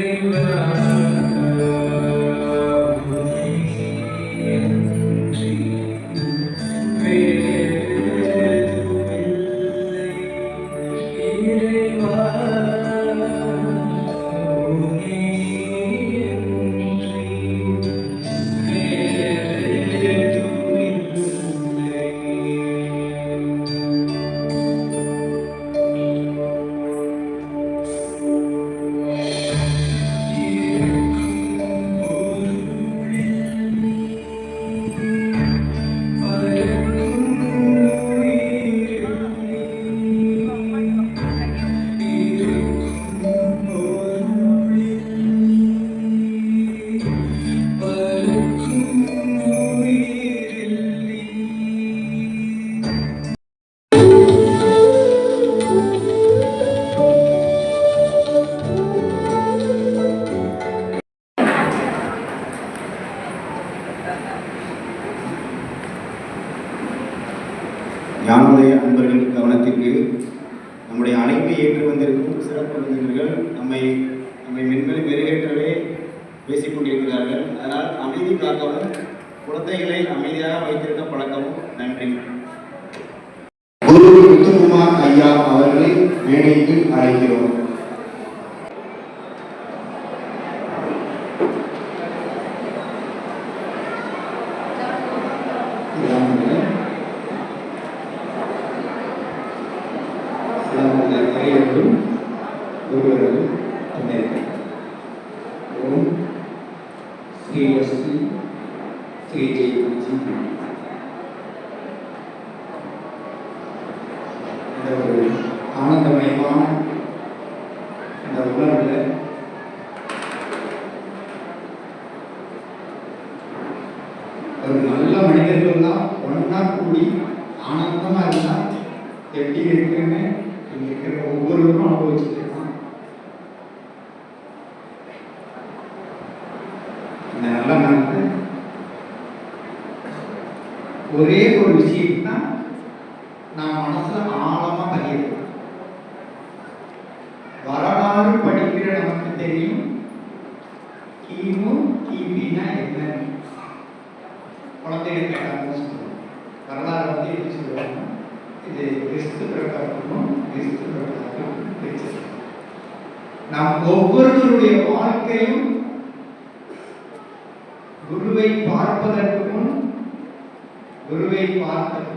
ஞானோதய முத்துக்குமார் ஐயா அவர்களை மேடைக்கு அழைக்கிறோம். ஒரு நல்ல மனிதர்கள் தான் ஒன்றா கூடி ஆனந்தமா இருந்தா எப்படி இருக்குன்னு இங்க இருக்கிற ஒவ்வொருவரும் அனுபவிச்சுட்டு இருக்கோம் இந்த நல்ல நாளுக்கு ஒரே குருவை பார்ப்பதற்கு முன் குருவை பார்த்தது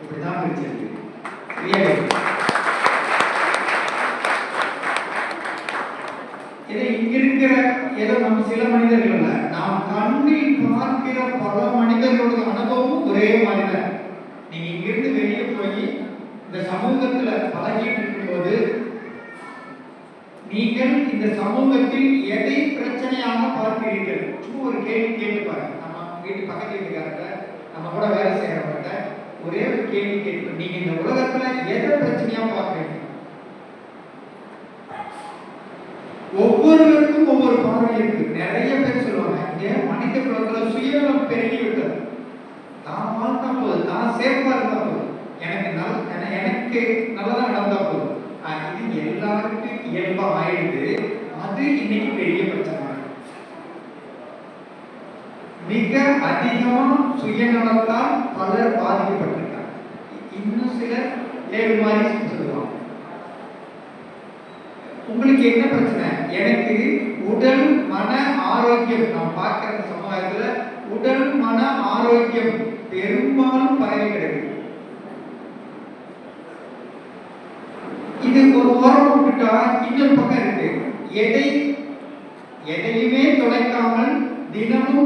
இப்படிதான் பிரிச்சிருக்கு. இதை இங்கிருக்கிற ஏதோ நம்ம சில மனிதர்கள் அல்ல நாம் கண்ணில் பார்க்கிற பல மனிதர்களுடைய அனுபவமும் ஒரே மாதிரி நீங்க இங்கிருந்து வெளியே போய் இந்த சமூகத்துல பழகிட்டு இருக்கும்போது நீங்கள் இந்த சமூகத்தில் எதை பிரச்சனையாக பார்க்கிறீர்கள்? சும்மா ஒரு கேள்வி கேட்டு பாருங்க. நம்ம வீட்டு பக்கத்து வீட்டுக்காரங்க நம்ம கூட வேலை செய்யறவங்க ஒரே ஒரு கேள்வி கேட்டு நீங்க இந்த உலகத்துல எதை பிரச்சனையா பார்க்கிறீங்க? ஒவ்வொருவருக்கும் ஒவ்வொரு பார்வை இருக்கு. நிறைய பேர் சொல்லுவாங்க இங்க மனித குலத்துல சுயநலம் பெருகி விட்டது. தான் வாழ்ந்தா போதும். தான் சேஃபா இருந்தா போதும். எனக்கு நல்ல எனக்கு நல்லதா நடந்தா போதும் ஆஹ் இது எல்லாருக்கும் இயல்பா ஆயிடுது அது இன்னைக்கு பெரிய பிரச்சனை மிக அதிகமா சுயநலத்தால் பலர் பாதிக்கப்பட்டிருக்காங்க. இன்னும் சிலர் ஏழு மாதிரி சொல்லுவாங்க. உங்களுக்கு என்ன பிரச்சனை? எனக்கு உடல் மன ஆரோக்கியம். நான் பார்க்கிற சமுதாயத்துல உடல் மன ஆரோக்கியம் பெரும்பாலும் பரவி கிடையாது இது ஒரு ஓரம் விட்டுட்டா இன்னொரு பக்கம் இருக்கு. எடை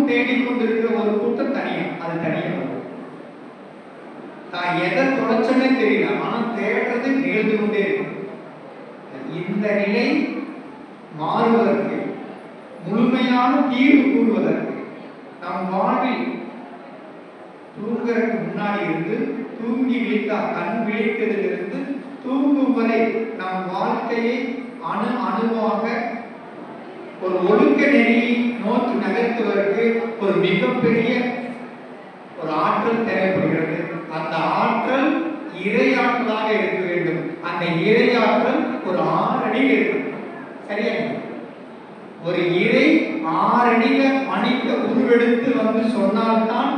தினமும் தேடிக்கொண்டிருக்கிற ஒரு கூட்டம் தனியா அது தனியா வரும் தான் எதை தொலைச்சனே தெரியல ஆனா தேடுறது நிகழ்ந்து கொண்டே இருக்கும் இந்த நிலை மாறுவதற்கு முழுமையான தீர்வு கூறுவதற்கு நம் வாழ்வில் தூங்குறதுக்கு முன்னாடி இருந்து தூங்கி விழித்தா கண் விழித்ததிலிருந்து தூங்கும் வரை நம் வாழ்க்கையை அணு அணுவாக ஒரு ஒழுக்க நெறியை நோக்கி நகர்த்துவதற்கு ஒரு மிகப்பெரிய ஒரு ஆற்றல் தேவைப்படுகிறது. அந்த ஆற்றல் இறையாற்றலாக இருக்க வேண்டும். அந்த இறையாற்றல் ஒரு ஆறடியில் இருக்கும் சரியா? ஒரு இறை ஆறடியில மணிக்க உருவெடுத்து வந்து சொன்னால்தான்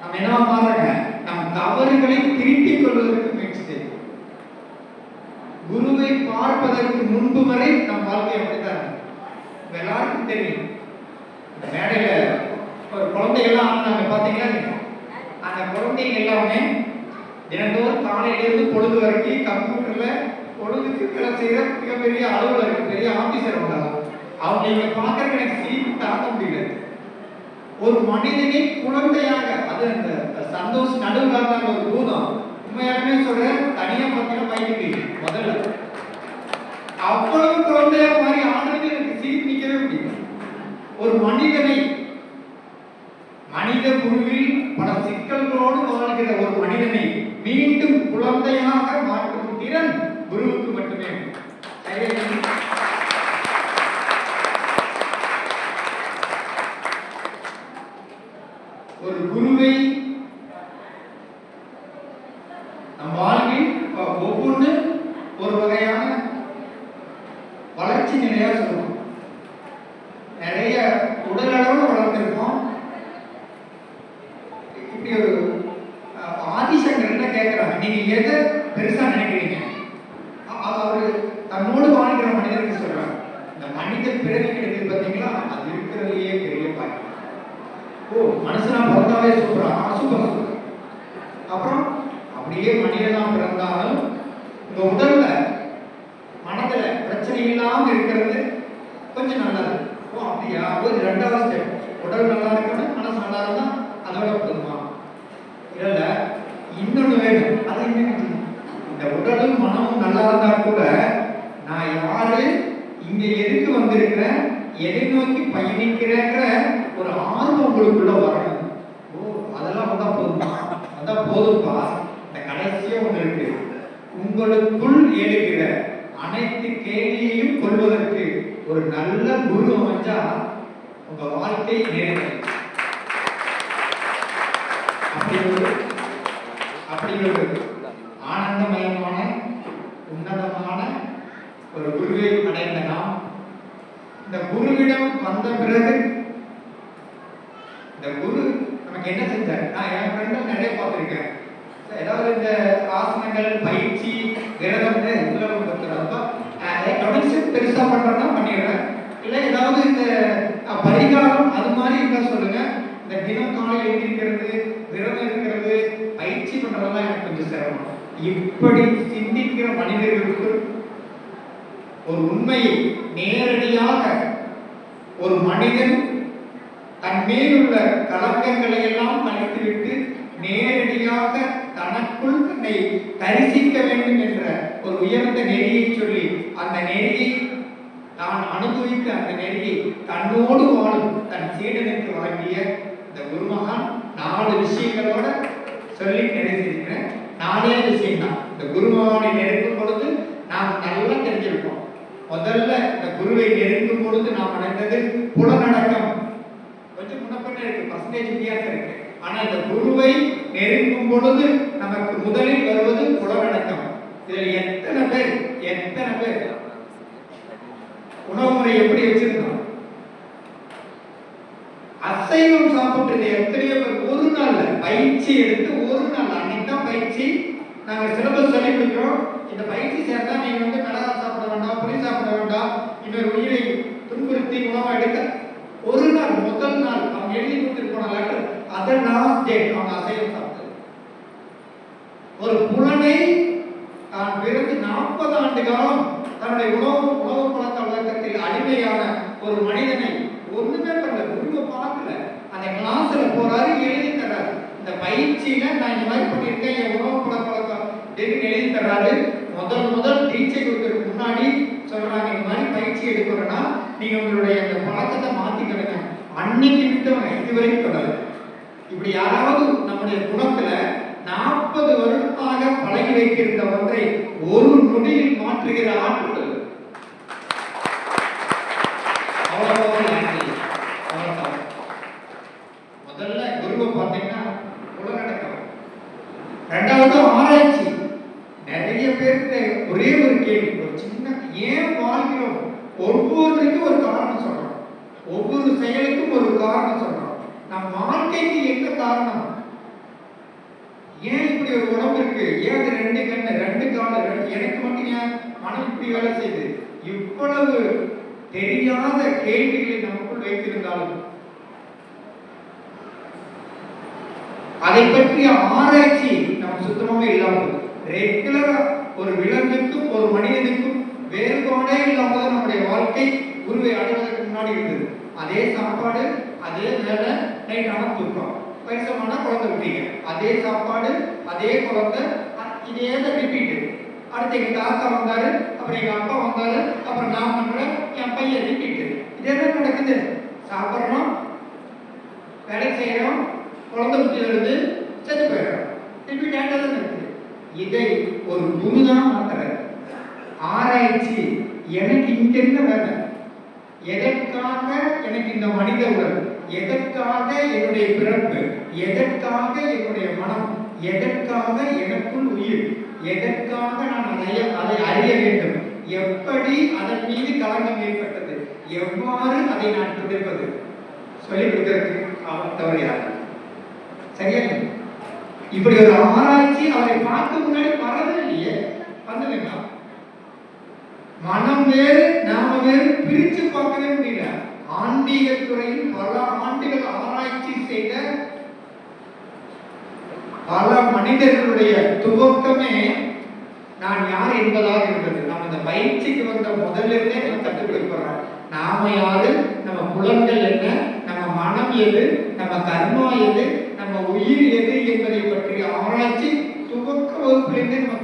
நம்ம என்ன பாருங்க நம் தவறுகளை திருத்திக் கொள்வதற்கு முயற்சி செய்யும் குருவை பார்ப்பதற்கு முன்பு வரை நம் வாழ்க்கை அப்படித்தான் இருக்கும். உங்க எல்லாருக்கும் தெரியும் இந்த மேடையில ஒரு குழந்தைகள்லாம் ஆனாங்க பாத்தீங்களா நீங்க? அந்த குழந்தைங்க எல்லாமே தினந்தோறும் காலையிலிருந்து பொழுது வரைக்கும் கம்ப்யூட்டர்ல பொழுதுக்கு வேலை செய்யற மிகப்பெரிய அலுவலர் பெரிய ஆபீசர் அவங்க அவங்க நீங்க பார்க்கறதுக்கு எனக்கு சிரிப்பு தாங்க முடியல. ஒரு மனிதனே குழந்தையாக அது அந்த சந்தோஷ் நடுவில் ஒரு பூதம். உண்மையாலுமே சொல்றேன் தனியா பார்த்தீங்கன்னா பயந்துட்டு முதல்ல. அவ்வளவு குழந்தையா மாதிரி ஆனது எனக்கு சிரிப்பு நிக்கவே முடியல. ஒரு மனிதனை மனித குழுவில் பல சிக்கல்களோடு வாழ்கிற ஒரு மனிதனை மீண்டும் குழந்தையாக மாற்றும் திறன் குருவுக்கு மட்டுமே. ஒரு குருவை நம் வாழ்வில் ஒவ்வொன்று ஒரு வகையான வளர்ச்சி நிலையா சொல்லுவோம் நிறைய உடல் அளவுல வளர்ந்துருக்கோம் இப்படி ஒரு அஹ், ஆதிசங்கர் என்ன கேட்கிறாங்க நீங்க எதை பெருசா நினைக்கிறீங்க அ- அது அவரு தன்னோடு வாழ்கிற மனிதனுக்கு சொல்றாங்க இந்த மனித பிறவி கிடைக்குது பாத்தீங்களா அது இருக்கிறதுலயே பெரிய பாக்கியம் ஓ மனுஷனா பிறந்தாவே சூப்பரா சூப்பர் சூப்பர் அப்புறம் அப்படியே மனிதனா பிறந்தாலும் உங்க உடல்ல மனதுல பிரச்சனை இல்லாம இருக்கிறது கொஞ்சம் நல்லது ஓ அப்படியா ஒரு ரெண்டாவது ஸ்டெப் உடல் நல்லா இருக்கணும் மனசு நல்லா இருந்தா அதோட போதுமா இல்ல இன்னொன்னு வேணும் அது என்ன இந்த உடலும் மனமும் நல்லா இருந்தா கூட நான் யாரு இங்க எதுக்கு வந்திருக்கிறேன் எதை நோக்கி பயணிக்கிறேங்கிற ஒரு ஆர்வம் உங்களுக்குள்ள வரணும் ஓ அதெல்லாம் வந்தா போதுமா வந்தா போதும்பா இந்த கடைசியா ஒண்ணு இருக்கு உங்களுக்குள் எழுகிற அனைத்து கேள்வியையும் கொள்வதற்கு ஒரு நல்ல குரு அமைஞ்சா உங்க வாழ்க்கை நேர்மை அப்படி ஒரு அப்படி ஒரு ஆனந்தமயமான உன்னதமான ஒரு குருவை அடைந்த நாம் இந்த குருவிடம் வந்த பிறகு இந்த குரு நமக்கு என்ன செஞ்சார்? நான் என் ஃப்ரெண்டும் நிறைய பார்த்துருக்கேன். ஏதாவது இந்த ஆசனங்கள் பயிற்சி விரதம் இதெல்லாம் கொடுக்குறப்ப தொடர்ச்சி பெருசா பண்றேன்னா பண்ணிடுறேன். இல்லை ஏதாவது இந்த பரிகாரம் அது மாதிரி இருந்தா சொல்லுங்க. இந்த தினம் காலையில் எழுந்திருக்கிறது விரதம் இருக்கிறது பயிற்சி பண்றதெல்லாம் எனக்கு கொஞ்சம் சிரமம். இப்படி சிந்திக்கிற மனிதர்களுக்கு ஒரு உண்மையை நேரடியாக ஒரு மனிதன் தன் மேலுள்ள கலக்கங்களை எல்லாம் கழித்துவிட்டு நேரடியாக தனக்குள் தன்னை தரிசிக்க வேண்டும் என்ற ஒரு உயர்ந்த நெறியை சொல்லி அந்த நெறியை தான் அனுபவித்த அந்த நெறியை தன்னோடு வாழும் தன் சீடனுக்கு வழங்கிய இந்த குருமகான் நாலு விஷயங்களோட சொல்லி நிறைவேற்றிருக்கிறேன் நாலே விஷயம் தான் இந்த குருமகானை நினைக்கும் பொழுது நாம் நல்லா தெரிஞ்சிருக்கோம் முதல்ல இந்த குருவை நெருங்கும் பொழுது நாம் அடைந்தது புலநடக்கம் கொஞ்சம் முன்னப்பின்ன இருக்கு பர்சன்டேஜ் வித்தியாசம் இருக்கு. ஆனா இந்த குருவை நெருங்கும் பொழுது நமக்கு முதலில் வருவது புலநடக்கம் இதுல எத்தனை பேர் எத்தனை பேர்? உணவு முறை எப்படி வச்சிருந்தோம்? அசைவம் சாப்பிட்டது எத்தனையோ பேர்? ஒரு நாள்ல பயிற்சி எடுத்து ஒரு நாள் அன்னைக்கு தான் பயிற்சி நாங்க சிலபஸ் சொல்லி கொடுக்கிறோம். இந்த பயிற்சி சேர்ந்தா நீங்க வந்து மிளகா சாப்பிட வேண்டாம் புளி சாப்பிட வேண்டாம் இன்னொரு உயிரை துன்புறுத்தி உணவை எடுக்க ஒரு நாள் முதல் நாள் அவங்க எழுதி கொடுத்துட்டு போன லெட்டர் அதர் நான் டேட் அவங்க அசைவம் சாப்பிட்டது. ஒரு புலனை தான் பிறந்து நாற்பது ஆண்டு காலம் தன்னுடைய உணவு உணவு பழக்க வழக்கத்தில் அடிமையான ஒரு மனிதனை ஒண்ணுமே பண்ணல குருவை பார்க்கல. அந்த கிளாஸ்ல போறாரு எழுதி தர்றாரு. இந்த பயிற்சியில நான் இந்த மாதிரி பண்ணியிருக்கேன் என் உணவு பழக்க அப்படின்னு எழுதி தர்றாரு. முதல் முதல் டீச்சர் கொடுக்கறதுக்கு முன்னாடி சொல்றாங்க இந்த மாதிரி பயிற்சி எடுக்கிறோன்னா நீங்க உங்களுடைய அந்த பழக்கத்தை மாத்திக்கணுங்க. அன்னைக்கு விட்டவங்க இதுவரைக்கும் தொடரு இப்படி யாராவது நம்முடைய குணத்துல நாற்பது வருடமாக பழகி வைக்கின்ற ஒன்றை ஒரு நொடியில் மாற்றுகிற ஆற்றல் அவ்வளவு நன்றி. அவ்வளவுதான். முதல்ல குருவை பார்த்தீங்கன்னா புலனடக்கம் ரெண்டாவது ஆராய்ச்சி நிறைய பேருக்கு ஒரே ஒரு கேள்வி ஒரு சின்ன ஏன் வாழ்கிறோம் ஒவ்வொருத்தருக்கும் ஒரு காரணம் சொல்றோம் ஒவ்வொரு செயலுக்கும் ஒரு காரணம் சொல்றோம் நம் வாழ்க்கைக்கு என்ன காரணம் ஏன் இப்படி ஒரு உடம்பு இருக்கு ஏன் அது ரெண்டு கண்ணு ரெண்டு காலு ரெண்டு- எனக்கு மட்டும் ஏன் மனம் இப்படி வேலை செய்யுது இவ்வளவு தீராத கேள்விகளை நமக்குள் வைத்திருந்தாலும் அதை பற்றிய ஆராய்ச்சி நம்ம சுத்தமாவே இல்லாமல் ரெகுலரா ஒரு விலங்குக்கும் ஒரு மனிதனுக்கும் வேறுபாடே இல்லாம நம்முடைய வாழ்க்கை குருவை அடைவதற்கு முன்னாடி இருந்தது. அதே சாப்பாடு அதே வேலை நைட் ஆனால் தூக்கம். பரிசமான குழந்தை விட்டீங்க. அதே சாப்பாடு அதே குழந்தை இதே தான் ரிப்பீட்டு அடுத்து எங்க தாத்தா வந்தாரு அப்புறம் எங்க அப்பா வந்தாரு. அப்புறம் நான் பண்றேன். என் பையன் ரிப்பீட்டு இதே தான் நடக்குது? சாப்பிட்றோம் வேலை செய்யறோம் குழந்தை புத்தி வருது. செத்து போயிடும் திருப்பி டேட்டா தான் இருக்குது இதை ஒரு குருதான் மாத்துறாரு ஆராய்ச்சி. எனக்கு இங்க என்ன வேலை? எதற்காக எனக்கு இந்த மனித உடல்? எதற்காக என்னுடைய பிறப்பு? எதற்காக என்னுடைய மனம்? எதற்காக எனக்குள் உயிர்? எதற்காக நான் அதை அதை அறிய வேண்டும்? எப்படி அதன் மீது களங்கம் ஏற்பட்டது? எவ்வாறு அதை நான் துடைப்பது சொல்லிக் கொடுக்கறதுக்கு அவர் தவறியார் சரியா இப்படி ஒரு ஆராய்ச்சி அவரை பார்க்க முன்னாடி வரவே இல்லையே. வந்ததுங்களா மனம் வேறு நாம வேறு பிரிச்சு பார்க்கவே முடியல. ஆன்மீக துறையில் பல ஆண்டுகள் ஆராய்ச்சி செய்த பல மனிதர்களுடைய துவக்கமே நான் யார் என்பதாக இருந்தது. நம்ம இந்த பயிற்சிக்கு வந்த முதலிருந்தே நம்ம கற்றுக் நாம யாரு? நம்ம புலன்கள் என்ன? நம்ம மனம் எது? நம்ம கர்மா எது? நம்ம உயிர் எது என்பதை பற்றி ஆராய்ச்சி துவக்க வகுப்பிலிருந்தே நம்ம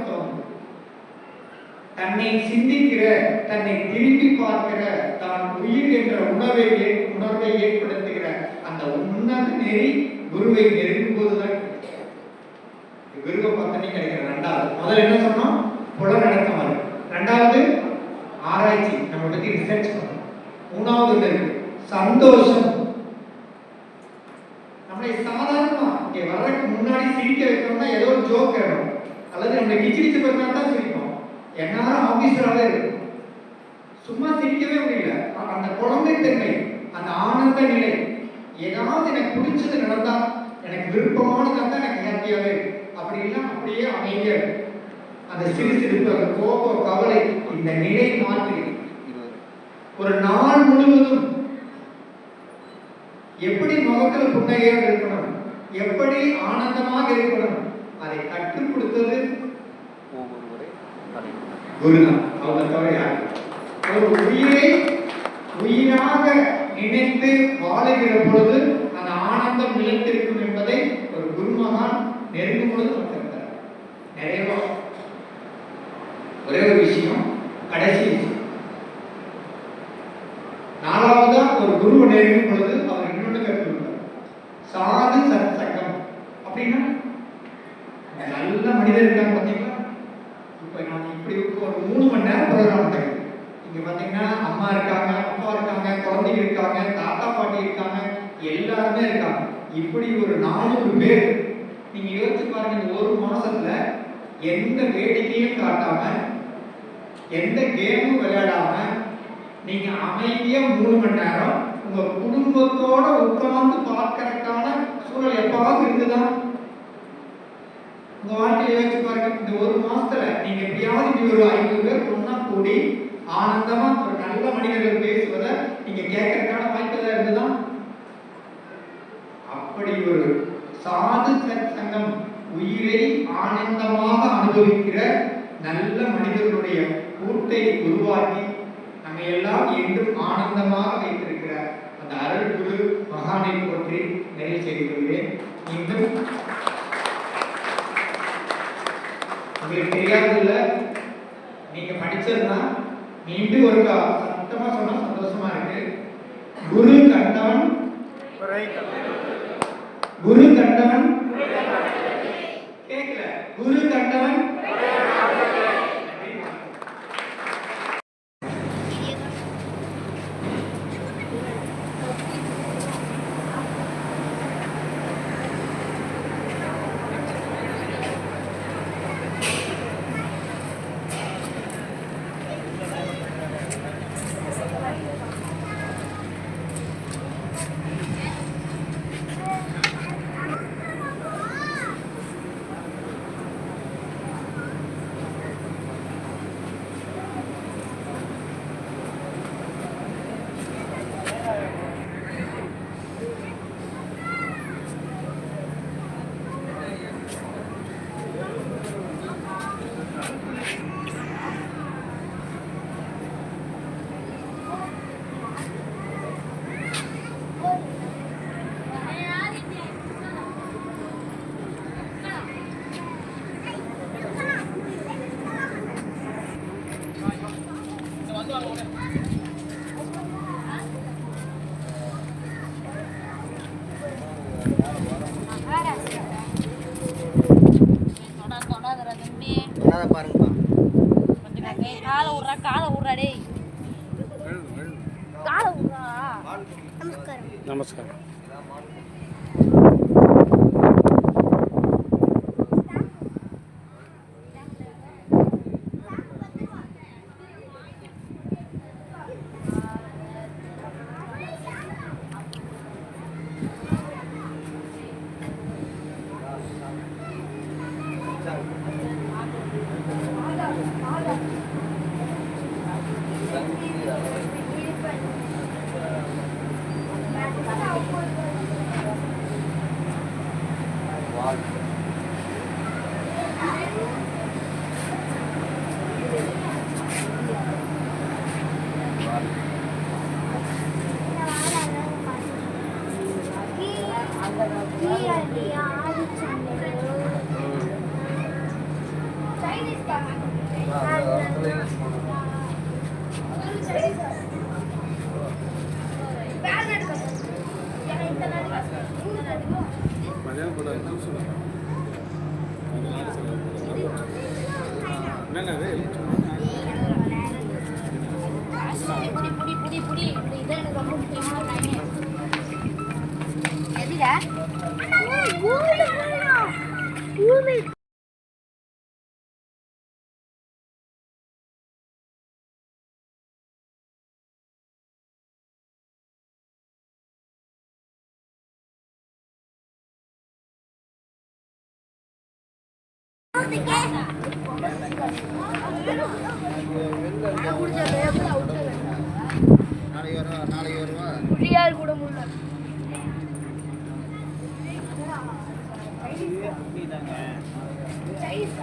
தன்னை சிந்திக்கிற தன்னை திரும்பி பார்க்கிற தான் உயிர் என்ற உணர்வை உணர்வை ஏற்படுத்துகிற அந்த உன்னத நெறி குருவை நெருங்கும் போதுதான் கிடைக்கும். குருவை கிடைக்கிற ரெண்டாவது. முதல்ல என்ன சொன்னோம்? புலநடக்கம் வரும் ரெண்டாவது ஆராய்ச்சி. நம்ம பத்தி ரிசர்ச் பண்ணணும் மூணாவது இருக்கு? சந்தோஷம். நம்மளை சாதாரணமா இங்க வர்றதுக்கு முன்னாடி சிரிக்க வைக்கணும்னா ஏதோ ஒரு ஜோக் வேணும். அல்லது நம்மளை கிச்சிடிச்சு பண்ணா தான் சிரிப்போம். எல்லாரும் ஆபீசராகவே இருக்கும் சும்மா சிரிக்கவே முடியல. ஆனா அந்த குழந்தைத்தன்மை அந்த ஆனந்த நிலை ஏதாவது எனக்கு பிடிச்சது நடந்தா எனக்கு விருப்பமானதா தான் எனக்கு ஹாப்பியாவே இருக்கு அப்படி இல்லை அப்படியே அமைதியா இருக்கு அந்த சிறு சிரிப்பு அந்த கோபம் கவலை இந்த நிலை மாற்றி. ஒரு நாள் முழுவதும் எப்படி முகத்தில் புன்னகையாக இருக்கணும்? எப்படி ஆனந்தமாக இருக்கணும்? அதை கற்றுக் கொடுத்தது குருதான் அவங்க தவிர ஒரு உயிரை உயிராக நினைத்து வாழுகிற பொழுது அந்த ஆனந்தம் நிலைத்திருக்கும் என்பதை ஒரு குருமகான் நெருங்கும் பொழுது நமக்கு தந்தார் நிறைவா ஒரே ஒரு விஷயம் கடைசி விஷயம் நாலாவதா ஒரு குருவை நெருங்கும் பொழுது அவர் இன்னொன்று கற்றுக் கொடுத்தார் சாது சத் சங்கம் அப்படின்னா நல்ல மனிதர் இருக்காங்க பார்த்தீங்களா இப்போ நான் இப்படி ஒரு மூணு மணி நேரம் ப்ரோக்ராம் நடக்குது இங்க பார்த்தீங்கன்னா அம்மா இருக்காங்க அப்பா இருக்காங்க குழந்தைங்க இருக்காங்க தாத்தா பாட்டி இருக்காங்க எல்லாருமே இருக்காங்க இப்படி ஒரு நானூறு பேர் நீங்க யோசிச்சு பாருங்க இந்த ஒரு மாசத்துல எந்த வேடிக்கையும் காட்டாம எந்த கேமும் விளையாடாம நீங்க அமைதியா மூணு மணி நேரம் உங்க குடும்பத்தோட உட்கார்ந்து பார்க்கறதுக்கான சூழல் எப்பாவது இருந்துதா உங்க வாழ்க்கையை யோசிச்சு பாருங்க. இந்த ஒரு மாசத்துல நீங்க எப்படியாவது இப்படி ஒரு ஐநூறு பேர் ஒன்னா கூடி ஆனந்தமா ஒரு நல்ல மனிதர்கள் பேசுவதை நீங்க கேட்கறதுக்கான வாய்ப்பு இருந்துதான் அப்படி ஒரு சாது சங்கம் உயிரை ஆனந்தமாக அனுபவிக்கிற நல்ல மனிதர்களுடைய கூட்டை உருவாக்கி நம்ம எல்லாம் என்றும் ஆனந்தமாக வைத்திருக்கிற அந்த அருள் குரு மகானை போற்றி நிறைவு செய்து கொள்கிறேன். மீண்டும் உங்களுக்கு தெரியாதுல்ல நீங்க படிச்சதுதான் மீண்டும் ஒரு சத்தமா சொன்னா சந்தோஷமா இருக்கு. குரு கண்டவன். குரு बहुत என்னென்ன முடியாது கூட முடியல சைஸ்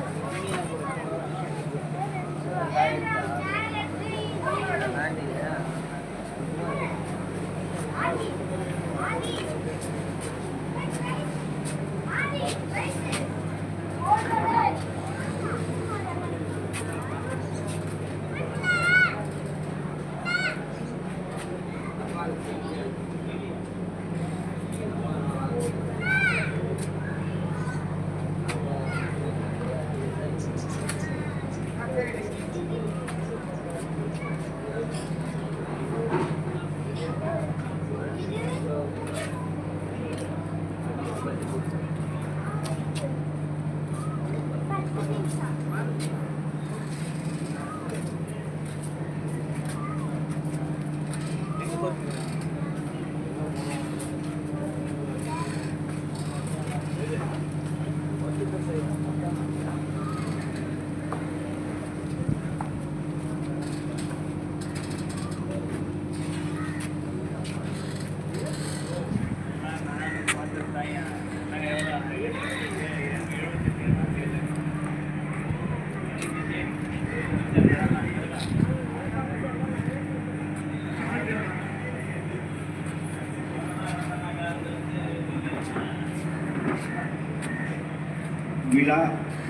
விழா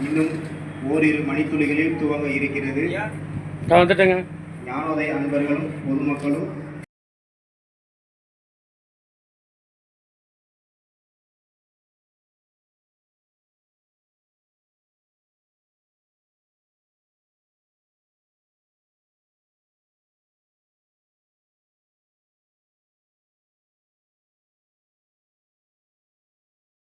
இன்னும் ஓரிரு மணித்துளிகளில் துவங்க இருக்கிறது. ஞானோதய அன்பர்களும் பொதுமக்களும்